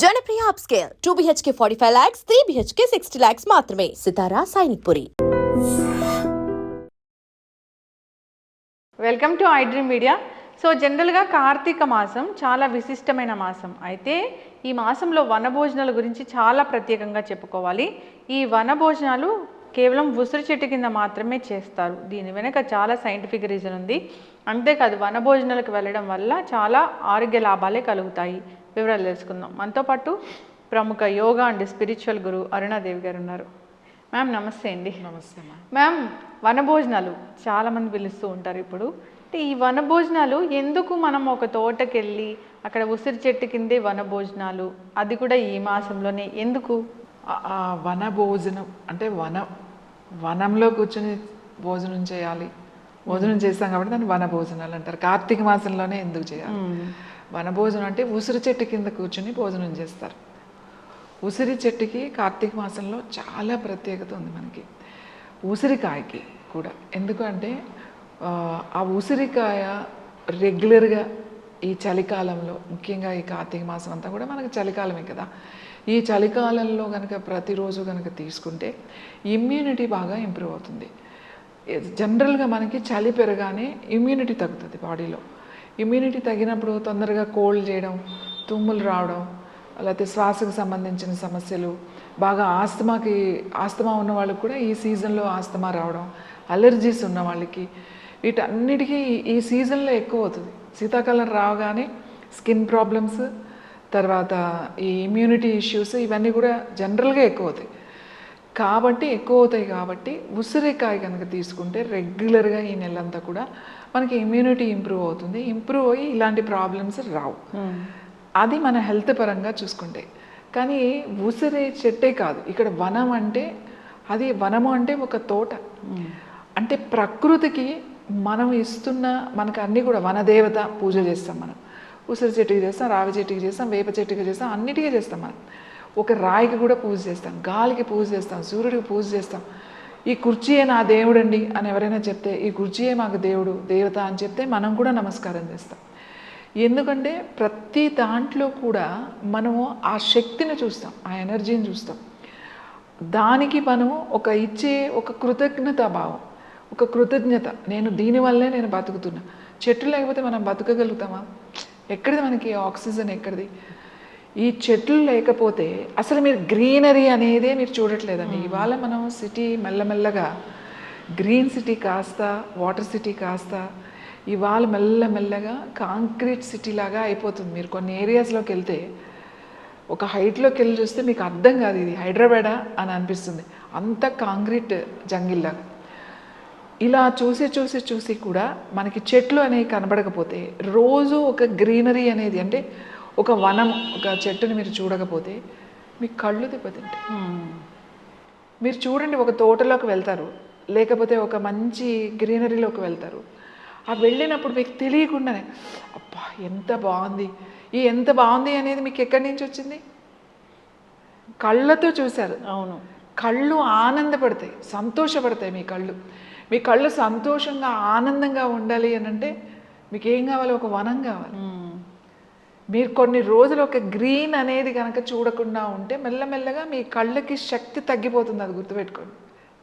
Janapriya upscale. Two BHK forty five lakhs three BHK sixty lakhs మాత్రమే. Sitara Sainikpuri welcome to iDream media so జనరల్గా కార్తీక మాసం చాలా విశిష్టమైన మాసం. అయితే ఈ మాసంలో వనభోజనాల గురించి చాలా ప్రత్యేకంగా చెప్పుకోవాలి. ఈ వనభోజనాలు కేవలం ఉసిరి చెట్టు కింద మాత్రమే చేస్తారు. దీని వెనుక చాలా సైంటిఫిక్ రీజన్ ఉంది. అంతేకాదు వనభోజనాలకు వెళ్ళడం వల్ల చాలా ఆరోగ్య లాభాలే కలుగుతాయి. వివరాలు తెలుసుకుందాం. మనతో పాటు ప్రముఖ యోగా అండ్ స్పిరిచువల్ గురు అరుణాదేవి గారు ఉన్నారు. మ్యామ్ నమస్తే అండి. నమస్తే మ్యామ్. వనభోజనాలు చాలామంది పిలుస్తూ ఉంటారు ఇప్పుడు. అంటే ఈ వనభోజనాలు ఎందుకు మనం ఒక తోటకి వెళ్ళి అక్కడ ఉసిరి చెట్టు కిందే వనభోజనాలు? అది కూడా ఈ మాసంలోనే ఎందుకు? ఆ- ఆ వన భోజనం అంటే వన వనంలో కూర్చొని భోజనం చేయాలి. భోజనం చేస్తాం కాబట్టి దాన్ని వన భోజనాలు అంటారు. కార్తీక మాసంలోనే ఎందుకు చేయాలి? వనభోజనం అంటే ఉసిరి చెట్టు కింద కూర్చుని భోజనం చేస్తారు. ఉసిరి చెట్టుకి కార్తీక మాసంలో చాలా ప్రత్యేకత ఉంది మనకి. ఉసిరికాయకి కూడా. ఎందుకంటే ఆ, ఆ ఉసిరికాయ రెగ్యులర్గా ఈ చలికాలంలో ముఖ్యంగా ఈ కార్తీక మాసం అంతా కూడా మనకి చలికాలమే కదా. ఈ చలికాలంలో కనుక ప్రతిరోజు కనుక తీసుకుంటే ఇమ్యూనిటీ బాగా ఇంప్రూవ్ అవుతుంది. జనరల్గా మనకి చలి పెరగానే ఇమ్యూనిటీ తగ్గుతుంది బాడీలో ఇమ్యూనిటీ తగ్గినప్పుడు తొందరగా కోల్డ్ చేయడం తుమ్ములు రావడం లేకపోతే శ్వాసకు సంబంధించిన సమస్యలు బాగా ఆస్తమాకి ఆస్తమా ఉన్న వాళ్ళకి కూడా ఈ సీజన్లో ఆస్తమా రావడం అలర్జీస్ ఉన్న వాళ్ళకి వీటన్నిటికీ ఈ- సీజన్లో ఎక్కువ అవుతుంది. శీతాకాలం రాగానే స్కిన్ ప్రాబ్లమ్స్ తర్వాత ఈ ఇమ్యూనిటీ ఇష్యూస్ ఇవన్నీ కూడా జనరల్గా ఎక్కువ అవుతాయి. కాబట్టి ఎక్కువ అవుతాయి కాబట్టి ఉసిరికాయ కనుక తీసుకుంటే రెగ్యులర్గా ఈ నెలంతా కూడా మనకి ఇమ్యూనిటీ ఇంప్రూవ్ అవుతుంది. ఇంప్రూవ్ అయ్యి ఇలాంటి ప్రాబ్లమ్స్ రావు. అది మన హెల్త్ పరంగా చూసుకుంటే. కానీ ఉసిరి చెట్టే కాదు. ఇక్కడ వనం అంటే అది వనము అంటే ఒక తోట. అంటే ప్రకృతికి మనం ఇస్తున్న మనకు అన్నీ కూడా వనదేవత పూజ చేస్తాం మనం. ఉసిరి చెట్టుకి చేస్తాం రావి చెట్టుకి చేస్తాం వేప చెట్టుకి చేస్తాం అన్నిటికీ చేస్తాం మనం. ఒక రాయికి కూడా పూజ చేస్తాం గాలికి పూజ చేస్తాం సూర్యుడికి పూజ చేస్తాం. ఈ కుర్చీయే నా దేవుడండి అని ఎవరైనా చెప్తే ఈ కుర్చీయే మాకు దేవుడు దేవత అని చెప్తే మనం కూడా నమస్కారం చేస్తాం. ఎందుకంటే ప్రతి దాంట్లో కూడా మనము ఆ శక్తిని చూస్తాం ఆ ఎనర్జీని చూస్తాం. దానికి మనం ఒక ఇచ్చే ఒక కృతజ్ఞత భావం ఒక కృతజ్ఞత. నేను దీనివల్లే నేను బతుకుతున్నా. చెట్టు లేకపోతే మనం బతకగలుగుతామా? ఎక్కడిది మనకి ఆక్సిజన్ ఎక్కడిది? ఈ చెట్లు లేకపోతే అసలు మీరు గ్రీనరీ అనేదే మీరు చూడట్లేదండి. ఇవాళ మనం సిటీ మెల్లమెల్లగా గ్రీన్ సిటీ కాస్త వాటర్ సిటీ కాస్త ఇవాళ మెల్లమెల్లగా కాంక్రీట్ సిటీ లాగా అయిపోతుంది. మీరు కొన్ని ఏరియాస్లోకి వెళ్తే ఒక హైట్లోకి వెళ్ళి చూస్తే మీకు అర్థం కాదు ఇది హైదరాబాదా అని అనిపిస్తుంది. అంత కాంక్రీట్ జంగిల్లాగా ఇలా చూసి చూసి చూసి కూడా మనకి చెట్లు అనేవి కనబడకపోతే రోజు ఒక గ్రీనరీ అనేది అంటే ఒక వనం ఒక చెట్టుని మీరు చూడకపోతే మీ కళ్ళు దెబ్బతింటాయి. మీరు చూడండి ఒక తోటలోకి వెళ్తారు లేకపోతే ఒక మంచి గ్రీనరీలోకి వెళ్తారు. ఆ వెళ్ళినప్పుడు మీకు తెలియకుండానే అబ్బా ఎంత బాగుంది ఈ ఎంత బాగుంది అనేది మీకు ఎక్కడి నుంచి వచ్చింది? కళ్ళతో చూశారు. అవును. కళ్ళు ఆనందపడతాయి సంతోషపడతాయి మీ కళ్ళు. మీ కళ్ళు సంతోషంగా ఆనందంగా ఉండాలి అని అంటే మీకు ఏం కావాలి? ఒక వనం కావాలి. మీరు కొన్ని రోజులు ఒక గ్రీన్ అనేది కనుక చూడకుండా ఉంటే మెల్లమెల్లగా మీ కళ్ళకి శక్తి తగ్గిపోతుంది అది గుర్తుపెట్టుకోండి.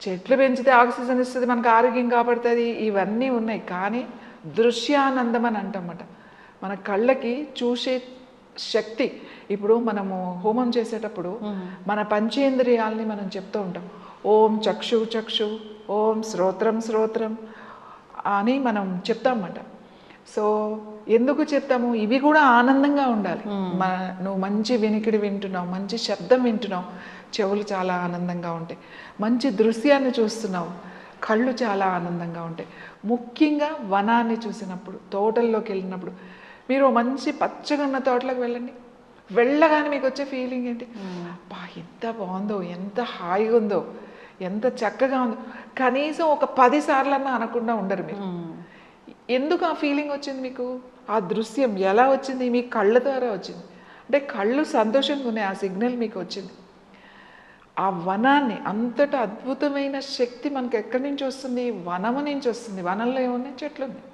చెట్లు పెంచితే ఆక్సిజన్ ఇస్తుంది మనకు ఆరోగ్యం కాపాడుతుంది ఇవన్నీ ఉన్నాయి. కానీ దృశ్యానందం అని అంటమాట మన కళ్ళకి చూసే శక్తి. ఇప్పుడు మనము హోమం చేసేటప్పుడు మన పంచేంద్రియాల్ని మనం చెప్తూ ఉంటాం. ఓం చక్షు చక్షు ఓం శ్రోత్రం శ్రోత్రం అని మనం చెప్తామన్నమాట సో ఎందుకు చెప్తాము? ఇవి కూడా ఆనందంగా ఉండాలి. మన నువ్వు మంచి వినికిడి వింటున్నావు మంచి శబ్దం వింటున్నావు చెవులు చాలా ఆనందంగా ఉంటాయి. మంచి దృశ్యాన్ని చూస్తున్నావు కళ్ళు చాలా ఆనందంగా ఉంటాయి. ముఖ్యంగా వనాన్ని చూసినప్పుడు తోటల్లోకి వెళ్ళినప్పుడు మీరు మంచి పచ్చగా ఉన్న తోటలోకి వెళ్ళండి. వెళ్ళగానే మీకు వచ్చే ఫీలింగ్ ఏంటి? బా ఎంత బాగుందో ఎంత హాయిగా ఉందో ఎంత చక్కగా ఉందో. కనీసం ఒక పది సార్లన్నా అనకుండా ఉండరు మీరు. ఎందుకు ఆ ఫీలింగ్ వచ్చింది మీకు? ఆ దృశ్యం ఎలా వచ్చింది? మీ కళ్ళ ద్వారా వచ్చింది. అంటే కళ్ళు సంతోషంగా ఉన్నాయి ఆ సిగ్నల్ మీకు వచ్చింది. ఆ వనాన్ని అంతటా అద్భుతమైన శక్తి మనకు ఎక్కడి నుంచి వస్తుంది? వనము నుంచి వస్తుంది. వనంలో ఏమున్నాయి? చెట్లు ఉన్నాయి.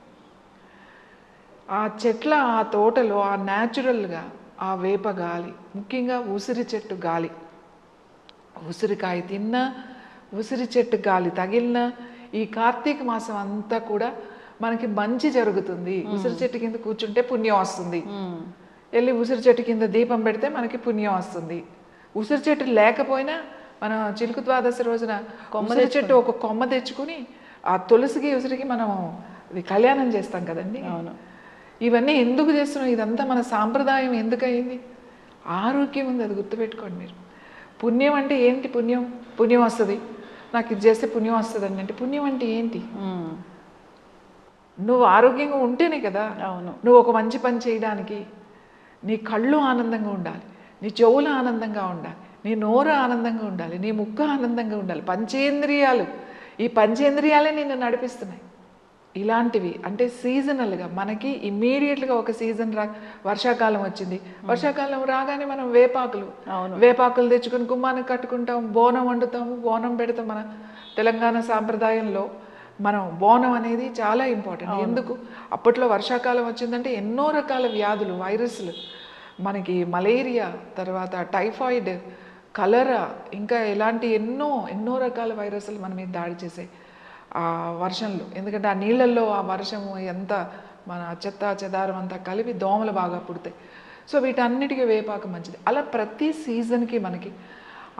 ఆ చెట్ల ఆ తోటలో ఆ న్యాచురల్గా ఆ వేప గాలి ముఖ్యంగా ఉసిరి చెట్టు గాలి. ఉసిరికాయ తిన్నా ఉసిరి చెట్టు గాలి తగిలిన ఈ కార్తీక మాసం అంతా కూడా మనకి మంచి జరుగుతుంది. ఉసిరి చెట్టు కింద కూర్చుంటే పుణ్యం వస్తుంది. వెళ్ళి ఉసిరి చెట్టు కింద దీపం పెడితే మనకి పుణ్యం వస్తుంది. ఉసిరి చెట్టు లేకపోయినా మనం చిలుకు ద్వాదశి రోజున ఉసిరి చెట్టు ఒక కొమ్మ తెచ్చుకుని ఆ తులసికి ఉసిరికి మనం ఇది కళ్యాణం చేస్తాం కదండి. అవును. ఇవన్నీ ఎందుకు చేస్తున్నాం? ఇదంతా మన సాంప్రదాయం ఎందుకు అయింది ఆరోగ్యం ఉంది అది గుర్తుపెట్టుకోండి మీరు. పుణ్యం అంటే ఏంటి పుణ్యం? పుణ్యం వస్తుంది. నాకు ఇది చేస్తే పుణ్యం వస్తుంది అంటే పుణ్యం అంటే ఏంటి. నువ్వు ఆరోగ్యంగా ఉంటేనే కదా. అవును. నువ్వు ఒక మంచి పని చేయడానికి నీ కళ్ళు ఆనందంగా ఉండాలి నీ చెవులు ఆనందంగా ఉండాలి నీ నోరు ఆనందంగా ఉండాలి నీ ముక్కు ఆనందంగా ఉండాలి. పంచేంద్రియాలు ఈ పంచేంద్రియాలే నిన్ను నడిపిస్తున్నాయి. ఇలాంటివి అంటే సీజనల్గా మనకి ఇమ్మీడియట్గా ఒక సీజన్ రా వర్షాకాలం వచ్చింది. వర్షాకాలం రాగానే మనం వేపాకులు అవును. వేపాకులు తెచ్చుకొని గుమ్మానికి కట్టుకుంటాం బోనం వండుతాము బోనం పెడతాం మన తెలంగాణ సాంప్రదాయంలో. మనం బోనం అనేది చాలా ఇంపార్టెంట్. ఎందుకు? అప్పట్లో వర్షాకాలం వచ్చిందంటే ఎన్నో రకాల వ్యాధులు వైరస్లు. మనకి మలేరియా తర్వాత టైఫాయిడ్ కలరా ఇంకా ఇలాంటి ఎన్నో ఎన్నో రకాల వైరస్లు మన మీద దాడి చేసాయి ఆ వర్షంలో. ఎందుకంటే ఆ నీళ్ళల్లో ఆ వర్షము ఎంత మన చెత్త చెదారం అంతా కలిపి దోమలు బాగా పుడతాయి. సో వీటన్నిటికీ వేపాకు మంచిది. అలా ప్రతి సీజన్కి మనకి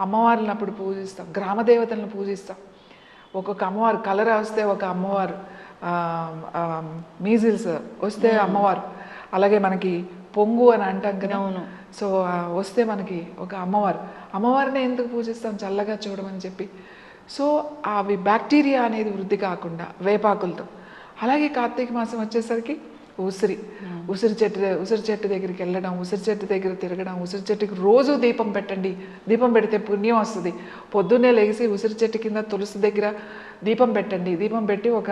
అమ్మవారిని అప్పుడు పూజిస్తాం గ్రామ దేవతలను పూజిస్తాం. ఒక్కొక్క అమ్మవారు కలరా వస్తే ఒక అమ్మవారు మీజిల్స్ వస్తే అమ్మవారు. అలాగే మనకి పొంగు అని అంటాం కదా. సో ఆ, వస్తే మనకి ఒక అమ్మవారు. అమ్మవారిని ఎందుకు పూజిస్తాం చల్లగా చూడమని చెప్పి? సో అవి బ్యాక్టీరియా అనేది వృద్ధి కాకుండా వేపాకులతో. అలాగే కార్తీక మాసం వచ్చేసరికి ఉసిరి ఉసిరి చెట్టు ఉసిరి చెట్టు దగ్గరికి వెళ్ళడం ఉసిరి చెట్టు దగ్గర తిరగడం ఉసిరి చెట్టుకి రోజు దీపం పెట్టండి. దీపం పెడితే పుణ్యం వస్తుంది. పొద్దున్నే లేచి ఉసిరి చెట్టు కింద తులసి దగ్గర దీపం పెట్టండి. దీపం పెట్టి ఒక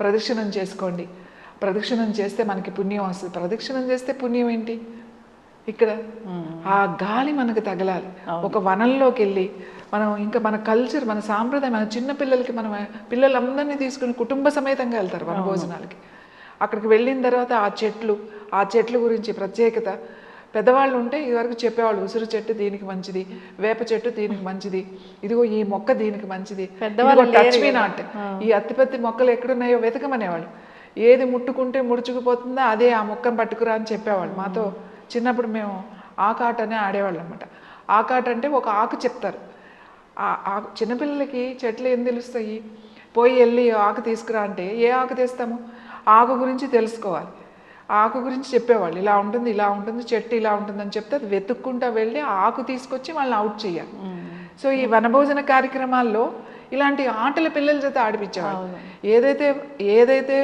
ప్రదక్షిణం చేసుకోండి. ప్రదక్షిణం చేస్తే మనకి పుణ్యం వస్తుంది. ప్రదక్షిణం చేస్తే పుణ్యం ఏంటి? ఇక్కడ ఆ గాలి మనకు తగలాలి. ఒక వనంలోకి వెళ్ళి మనం ఇంకా మన కల్చర్ మన సాంప్రదాయం మన చిన్న పిల్లలకి మనం పిల్లలందరినీ తీసుకుని కుటుంబ సమేతంగా వెళ్తారు వన భోజనాలకి అక్కడికి వెళ్ళిన తర్వాత ఆ చెట్లు ఆ చెట్ల గురించి ప్రత్యేకత. పెద్దవాళ్ళు ఉంటే ఇదివరకు చెప్పేవాళ్ళు ఉసిరి చెట్టు దీనికి మంచిది వేప చెట్టు దీనికి మంచిది ఇదిగో ఈ మొక్క దీనికి మంచిది టచ్ మీ నాట్. ఈ అత్తిపత్తి మొక్కలు ఎక్కడున్నాయో వెతకమనేవాళ్ళు. ఏది ముట్టుకుంటే ముడుచుకుపోతుందో అదే ఆ మొక్కను పట్టుకురా అని చెప్పేవాళ్ళు. మాతో చిన్నప్పుడు మేము ఆకాట అనే ఆడేవాళ్ళం అనమాట ఆకాట అంటే ఒక ఆకు చెప్తారు. ఆ ఆకు చిన్నపిల్లలకి చెట్లు ఏం తెలుస్తాయి? పోయి వెళ్ళి ఆకు తీసుకురా అంటే ఏ ఆకు తెస్తాము? ఆకు గురించి తెలుసుకోవాలి. ఆకు గురించి చెప్పేవాళ్ళు ఇలా ఉంటుంది ఇలా ఉంటుంది చెట్టు ఇలా ఉంటుంది అని చెప్తే అది వెతుక్కుంటా వెళ్ళి ఆకు తీసుకొచ్చి వాళ్ళని అవుట్ చేయాలి. సో ఈ వనభోజన కార్యక్రమాల్లో ఇలాంటి ఆటల పిల్లల చేత ఆడిపించేవాళ్ళు. ఏదైతే ఏదైతే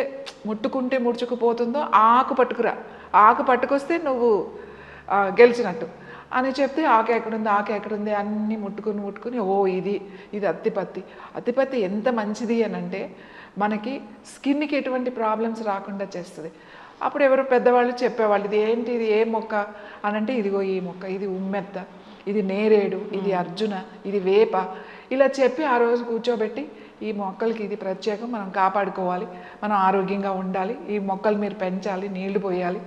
ముట్టుకుంటే ముడుచుకుపోతుందో ఆ ఆకు పట్టుకురా ఆకు పట్టుకొస్తే నువ్వు గెలిచినట్టు అని చెప్తే ఆకు ఎక్కడుంది ఆకు ఎక్కడుంది అన్నీ ముట్టుకుని ముట్టుకుని ఓ ఇది ఇది అత్తిపత్తి. అత్తిపత్తి ఎంత మంచిది అని అంటే మనకి స్కిన్కి ఎటువంటి ప్రాబ్లమ్స్ రాకుండా చేస్తుంది. అప్పుడు ఎవరు పెద్దవాళ్ళు చెప్పేవాళ్ళు ఇది ఏంటి? ఇది ఏ మొక్క? అని అంటే ఇదిగో ఈ మొక్క ఇది ఉమ్మెత్త ఇది నేరేడు ఇది అర్జున ఇది వేప. ఇలా చెప్పి ఆ రోజు కూర్చోబెట్టి ఈ మొక్కలకి ఇది ప్రత్యేకం మనం కాపాడుకోవాలి మనం ఆరోగ్యంగా ఉండాలి ఈ మొక్కలు మీరు పెంచాలి నీళ్ళు పోయాలి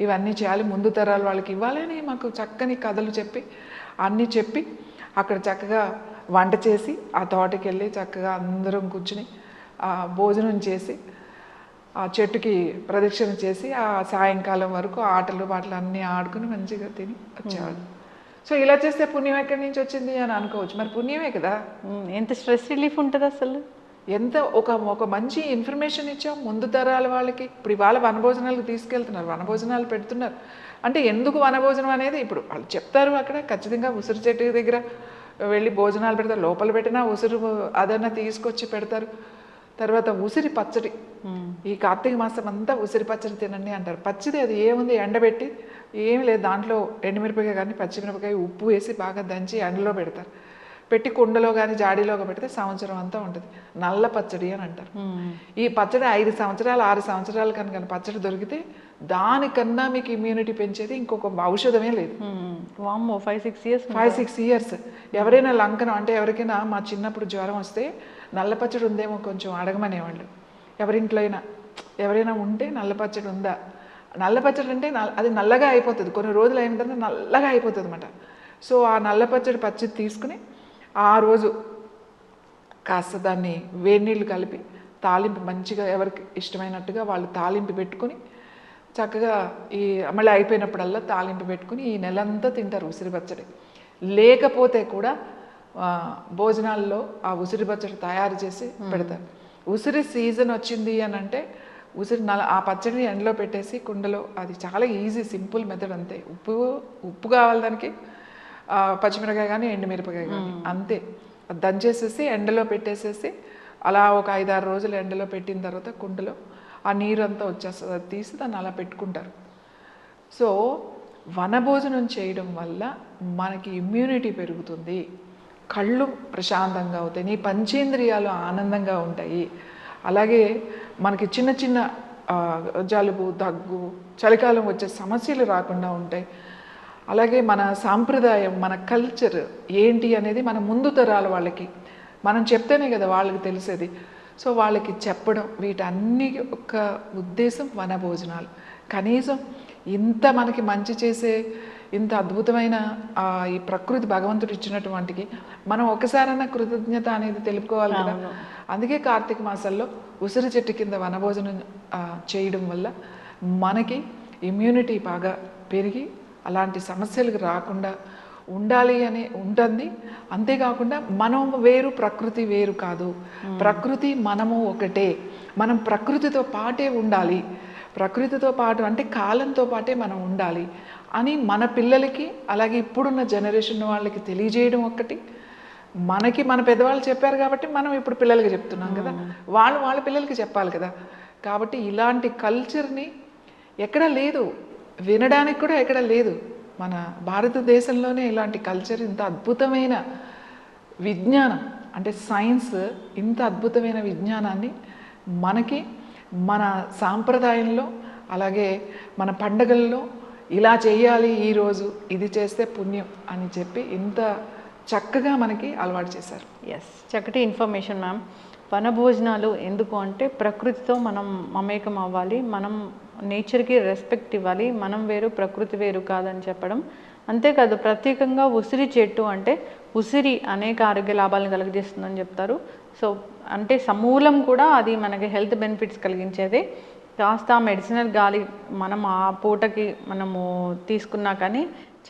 ఇవన్నీ చేయాలి ముందు తరాల వాళ్ళకి ఇవ్వాలి అని మాకు చక్కని కథలు చెప్పి అన్నీ చెప్పి అక్కడ చక్కగా వంట చేసి ఆ తోటకి వెళ్ళి చక్కగా అందరం కూర్చుని భోజనం చేసి ఆ చెట్టుకి ప్రదక్షిణ చేసి ఆ సాయంకాలం వరకు ఆటలు పాటలు అన్నీ ఆడుకుని మంచిగా తిని వచ్చేవాళ్ళు. సో ఇలా చేస్తే పుణ్యం ఎక్కడి నుంచి వచ్చింది అని అనుకోవచ్చు. మరి పుణ్యమే కదా? మ్మ్. ఎంత స్ట్రెస్ రిలీఫ్ ఉంటుంది అసలు? ఎంత ఒక ఒక మంచి ఇన్ఫర్మేషన్ ఇచ్చాం ముందు తరాల వాళ్ళకి. ఇప్పుడు ఇవాళ వనభోజనాలకు తీసుకెళ్తున్నారు వనభోజనాలు పెడుతున్నారు. అంటే ఎందుకు వనభోజనం అనేది ఇప్పుడు వాళ్ళు చెప్తారు అక్కడ ఖచ్చితంగా ఉసిరి చెట్టు దగ్గర వెళ్ళి భోజనాలు పెడతారు. లోపల పెట్టినా ఉసిరు అదన్నా తీసుకొచ్చి పెడతారు. తర్వాత ఉసిరి పచ్చడి. ఈ కార్తీక మాసం అంతా ఉసిరి పచ్చడి తినండి అంటారు. పచ్చిది అది ఏముంది? ఎండబెట్టి ఏమి లేదు. దాంట్లో ఎండుమిరపకాయ కానీ పచ్చిమిరపకాయ ఉప్పు వేసి బాగా దంచి ఎండలో పెడతారు. పెట్టి కుండలో కానీ జాడీలో పెడితే సంవత్సరం అంతా ఉంటుంది. నల్ల పచ్చడి అని అంటారు. ఈ పచ్చడి ఐదు సంవత్సరాలు ఆరు సంవత్సరాలు కనుక పచ్చడి దొరికితే దానికన్నా మీకు ఇమ్యూనిటీ పెంచేది ఇంకొక ఔషధమే లేదు. మ్మ్. వామ్మో five six years five six years ఎవరైనా లంకనం అంటే ఎవరికైనా మా చిన్నప్పుడు జ్వరం వస్తే నల్ల పచ్చడి ఉందేమో కొంచెం అడగమనేవాళ్ళు. ఎవరింట్లో అయినా ఎవరైనా ఉంటే నల్ల పచ్చడి ఉందా? నల్ల పచ్చడి అంటే అది నల్లగా అయిపోతుంది. కొన్ని రోజులు అయిన తర్వాత నల్లగా అయిపోతుంది అనమాట సో ఆ నల్ల పచ్చడి పచ్చడి తీసుకుని ఆ రోజు కాస్త దాన్ని వేడి నీళ్ళు కలిపి తాలింపు మంచిగా ఎవరికి ఇష్టమైనట్టుగా వాళ్ళు తాలింపు పెట్టుకుని చక్కగా ఈ మళ్ళీ అయిపోయినప్పుడల్లా తాలింపు పెట్టుకుని ఈ నెలంతా తింటారు ఉసిరి పచ్చడి. లేకపోతే కూడా భోజనాల్లో ఆ ఉసిరి పచ్చడి తయారు చేసి పెడతారు. ఉసిరి సీజన్ వచ్చింది అని అంటే ఉసిరి నల ఆ పచ్చడిని ఎండలో పెట్టేసి కుండలో అది చాలా ఈజీ సింపుల్ మెథడ్ అంతే. ఉప్పు ఉప్పు కావాలి దానికి పచ్చిమిరకాయ కానీ ఎండుమిరపకాయ కానీ అంతే. అది దంచేసేసి ఎండలో పెట్టేసేసి అలా ఒక ఐదారు రోజులు ఎండలో పెట్టిన తర్వాత కుండలో ఆ నీరు అంతా వచ్చేస్తుంది. అది తీసి దాన్ని అలా పెట్టుకుంటారు. సో వనభోజనం చేయడం వల్ల మనకి ఇమ్యూనిటీ పెరుగుతుంది. కళ్ళు ప్రశాంతంగా అవుతాయి నీ పంచేంద్రియాలు ఆనందంగా ఉంటాయి. అలాగే మనకి చిన్న చిన్న జలుబు దగ్గు చలికాలం వచ్చే సమస్యలు రాకుండా ఉంటాయి. అలాగే మన సాంప్రదాయం మన కల్చర్ ఏంటి అనేది మన ముందు తరాల వాళ్ళకి మనం చెప్తేనే కదా వాళ్ళకి తెలిసేది. సో వాళ్ళకి చెప్పడం వీటన్ని ఒక ఉద్దేశం వనభోజనాలు. కనీసం ఇంత మనకి మంచి చేసే ఇంత అద్భుతమైన ఈ ప్రకృతి భగవంతుడు ఇచ్చినటువంటికి మనం ఒకసారైనా కృతజ్ఞత అనేది తెలుపుకోవాలి కదా. అందుకే కార్తీక మాసాల్లో ఉసిరి చెట్టు కింద వనభోజనం చేయడం వల్ల మనకి ఇమ్యూనిటీ బాగా పెరిగి అలాంటి సమస్యలకు రాకుండా ఉండాలి అని ఉంటుంది. అంతేకాకుండా మనం వేరు ప్రకృతి వేరు కాదు. ప్రకృతి మనము ఒకటే. మనం ప్రకృతితో పాటే ఉండాలి. ప్రకృతితో పాటు అంటే కాలంతో పాటే మనం ఉండాలి అని మన పిల్లలకి అలాగే ఇప్పుడున్న జనరేషన్ వాళ్ళకి తెలియజేయడం ఒకటి మనకి మన పెద్దవాళ్ళు చెప్పారు కాబట్టి మనం ఇప్పుడు పిల్లలకి చెప్తున్నాం కదా. వాళ్ళు వాళ్ళ పిల్లలకి చెప్పాలి కదా. కాబట్టి ఇలాంటి కల్చర్ని ఎక్కడ లేదు. వినడానికి కూడా ఎక్కడ లేదు. మన భారతదేశంలోనే ఇలాంటి కల్చర్ ఇంత అద్భుతమైన విజ్ఞానం అంటే సైన్స్ ఇంత అద్భుతమైన విజ్ఞానాన్ని మనకి మన సాంప్రదాయంలో అలాగే మన పండగల్లో ఇలా చేయాలి ఈరోజు ఇది చేస్తే పుణ్యం అని చెప్పి ఇంత చక్కగా మనకి అలవాటు చేశారు. ఎస్ చక్కటి ఇన్ఫర్మేషన్ మ్యామ్ వనభోజనాలు ఎందుకు అంటే ప్రకృతితో మనం మమేకం అవ్వాలి మనం నేచర్కి రెస్పెక్ట్ ఇవ్వాలి మనం వేరు ప్రకృతి వేరు కాదని చెప్పడం. అంతేకాదు ప్రత్యేకంగా ఉసిరి చెట్టు అంటే ఉసిరి అనేక ఆరోగ్య లాభాలను కలిగజేస్తుందని చెప్తారు. సో అంటే సమూలం కూడా అది మనకి హెల్త్ బెనిఫిట్స్ కలిగించేదే. కాస్త మెడిసినల్ గాలి మనం ఆ పూటకి మనము తీసుకున్నా కానీ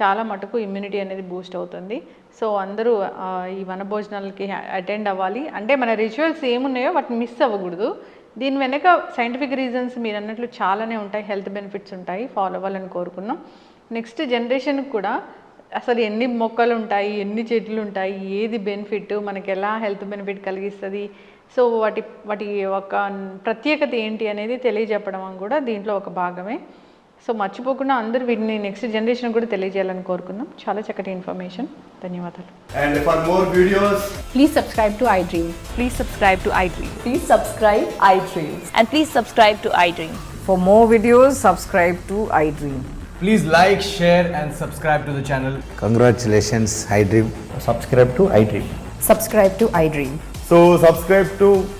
చాలా మటుకు ఇమ్యూనిటీ అనేది బూస్ట్ అవుతుంది. సో అందరూ ఈ వనభోజనాలకి అటెండ్ అవ్వాలి. అంటే మన రిచువల్స్ ఏమున్నాయో వాటిని మిస్ అవ్వకూడదు. దీని వెనక సైంటిఫిక్ రీజన్స్ మీరు అన్నట్లు చాలానే ఉంటాయి హెల్త్ బెనిఫిట్స్ ఉంటాయి ఫాలో అవ్వాలని కోరుకున్నాం. నెక్స్ట్ జనరేషన్కి కూడా అసలు ఎన్ని మొక్కలు ఉంటాయి ఎన్ని చెట్లు ఉంటాయి ఏది బెనిఫిట్ మనకి ఎలా హెల్త్ బెనిఫిట్ కలిగిస్తుంది? సో వాటి వాటి ఒక ప్రత్యేకత ఏంటి అనేది తెలియజెప్పడం కూడా దీంట్లో ఒక భాగమే. సో మర్చిపోకుండా అందరూ వీటిని నెక్స్ట్ జనరేషన్ కూడా తెలియజేయాలని కోరుకున్నాం చాలా చక్కటి ఇన్ఫర్మేషన్ ధన్యవాదాలు And for more videos, Please subscribe to iDream. Please subscribe to iDream. Please subscribe iDream. And please subscribe to iDream. For more videos, subscribe to iDream. please like, share, and subscribe to the channel. Congratulations, iDream. subscribe to iDream. Subscribe to iDream. So subscribe to iDream Media. I